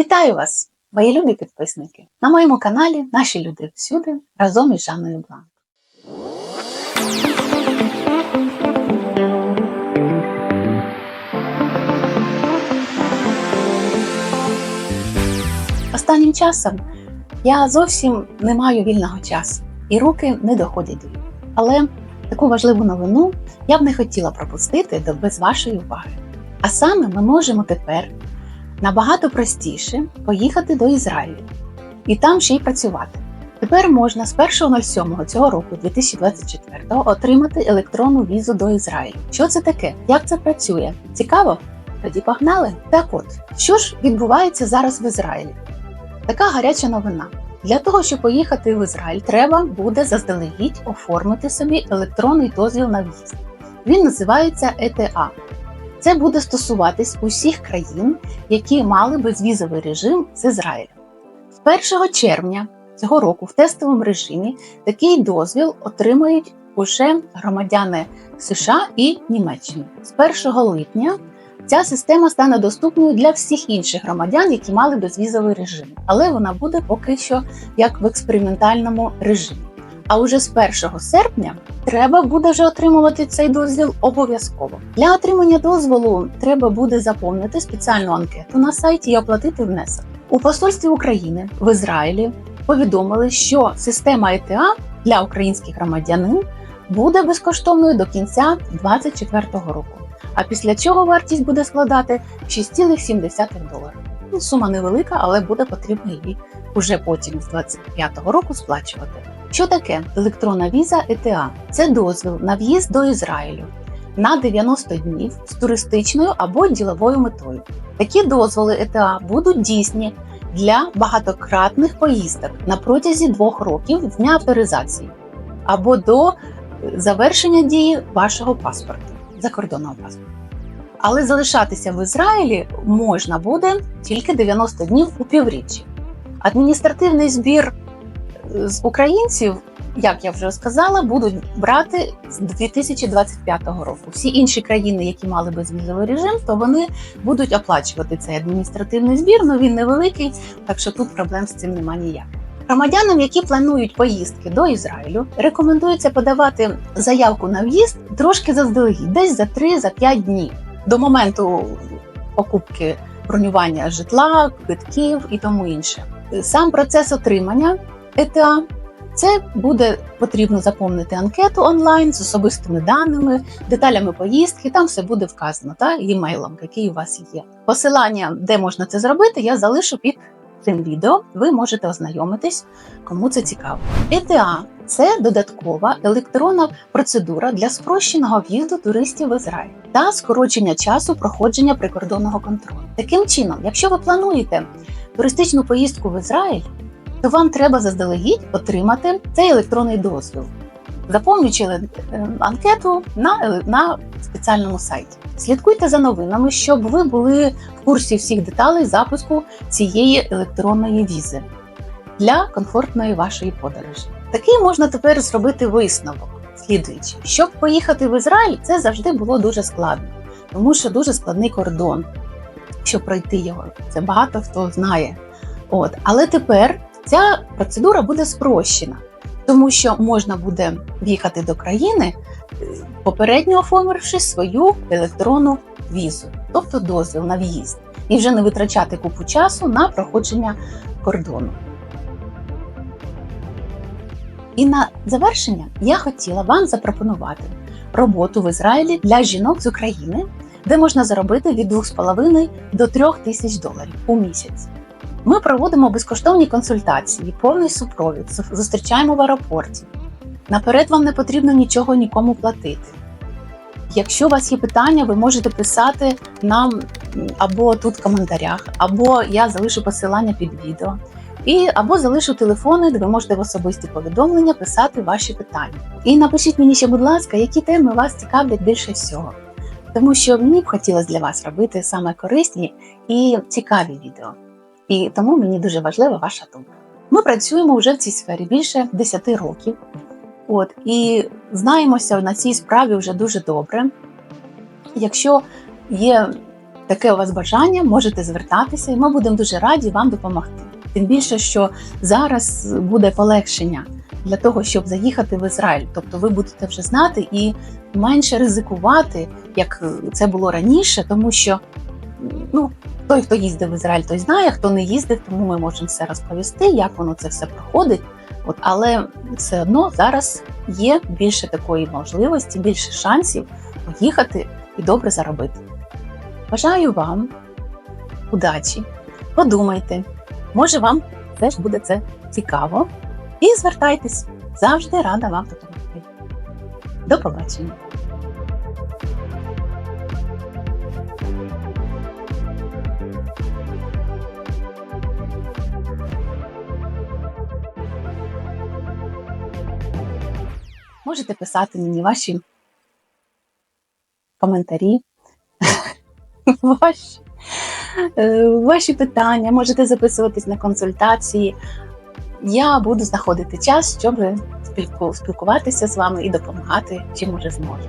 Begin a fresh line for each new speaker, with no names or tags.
Вітаю вас, мої любі підписники! На моєму каналі Наші люди всюди разом із Жанною Бланк. Останнім часом я зовсім не маю вільного часу і руки не доходять до вільного. Але таку важливу новину я б не хотіла пропустити до без вашої уваги. А саме ми можемо тепер набагато простіше поїхати до Ізраїлю і там ще й працювати. Тепер можна з 1.07 цього року, 2024, отримати електронну візу до Ізраїлю. Що це таке? Як це працює? Цікаво? Тоді погнали. Так от, що ж відбувається зараз в Ізраїлі? Така гаряча новина. Для того, щоб поїхати в Ізраїль, треба буде заздалегідь оформити собі електронний дозвіл на в'їзд. Він називається ЕТА. Це буде стосуватись усіх країн, які мали безвізовий режим з Ізраїлем. З 1 червня цього року в тестовому режимі такий дозвіл отримають уже громадяни США і Німеччини. З 1 липня ця система стане доступною для всіх інших громадян, які мали безвізовий режим, але вона буде поки що як в експериментальному режимі. А уже з 1 серпня треба буде вже отримувати цей дозвіл обов'язково. Для отримання дозволу треба буде заповнити спеціальну анкету на сайті і оплатити внесок. У посольстві України в Ізраїлі повідомили, що система ЕТА для українських громадянин буде безкоштовною до кінця 2024 року. А після чого вартість буде складати 6,7 доларів. Ну, сума невелика, але буде потрібно її уже потім з 2025 року сплачувати. Що таке електронна віза ЕТА? Це дозвіл на в'їзд до Ізраїлю на 90 днів з туристичною або діловою метою. Такі дозволи ЕТА будуть дійсні для багатократних поїздок на протязі двох років з дня авторизації або до завершення дії вашого паспорту закордонного паспорту. Але залишатися в Ізраїлі можна буде тільки 90 днів у півріччі. Адміністративний збір з українців, як я вже сказала, будуть брати з 2025 року. Всі інші країни, які мали безвізовий режим, то вони будуть оплачувати цей адміністративний збір. Ну він невеликий, так що тут проблем з цим немає ніяких. Громадянам, які планують поїздки до Ізраїлю, рекомендується подавати заявку на в'їзд трошки заздалегідь, десь за 3-5 днів до моменту покупки бронювання житла, квитків і тому інше. Сам процес отримання ЕТА це буде потрібно заповнити анкету онлайн з особистими даними, деталями поїздки. Там все буде вказано та емейлом, який у вас є. Посилання, де можна це зробити, я залишу під цим відео. Ви можете ознайомитись, кому це цікаво. ЕТА це додаткова електронна процедура для спрощеного в'їзду туристів в Ізраїль та скорочення часу проходження прикордонного контролю. Таким чином, якщо ви плануєте туристичну поїздку в Ізраїль, то вам треба заздалегідь отримати цей електронний дозвіл, заповнюючи е, анкету на, на спеціальному сайті. Слідкуйте за новинами, щоб ви були в курсі всіх деталей запуску цієї електронної візи для комфортної вашої подорожі. Такий можна тепер зробити висновок, слідуючи, щоб поїхати в Ізраїль, це завжди було дуже складно, тому що дуже складний кордон, щоб пройти його. Це багато хто знає. От, але тепер ця процедура буде спрощена, тому що можна буде в'їхати до країни, попередньо оформивши свою електронну візу, тобто дозвіл на в'їзд, і вже не витрачати купу часу на проходження кордону. І на завершення я хотіла вам запропонувати роботу в Ізраїлі для жінок з України, де можна заробити від 2,5 до 3 тисяч доларів у місяць. Ми проводимо безкоштовні консультації, повний супровід, зустрічаємо в аеропорті. Наперед вам не потрібно нічого нікому платити. Якщо у вас є питання, ви можете писати нам або тут в коментарях, або я залишу посилання під відео, і або залишу телефони, де ви можете в особисті повідомлення писати ваші питання. І напишіть мені ще, будь ласка, які теми вас цікавлять більше всього. Тому що мені б хотілося для вас робити саме корисні і цікаві відео. І тому мені дуже важлива ваша думка. Ми працюємо вже в цій сфері більше 10 років. От і знаємося на цій справі вже дуже добре. Якщо є таке у вас бажання, можете звертатися, і ми будемо дуже раді вам допомогти. Тим більше, що зараз буде полегшення для того, щоб заїхати в Ізраїль. Тобто ви будете вже знати і менше ризикувати, як це було раніше, тому що ну, той, хто їздив в Ізраїль, той знає, хто не їздив, тому ми можемо все розповісти, як воно це все проходить. От, але все одно зараз є більше такої можливості, більше шансів поїхати і добре заробити. Бажаю вам удачі, подумайте, може вам теж буде це цікаво. І звертайтесь, завжди рада вам допомогти. До побачення! Можете писати мені ваші коментарі, ваші, ваші питання, можете записуватись на консультації. Я буду знаходити час, щоб спілку- спілкуватися з вами і допомагати, чим уже зможу.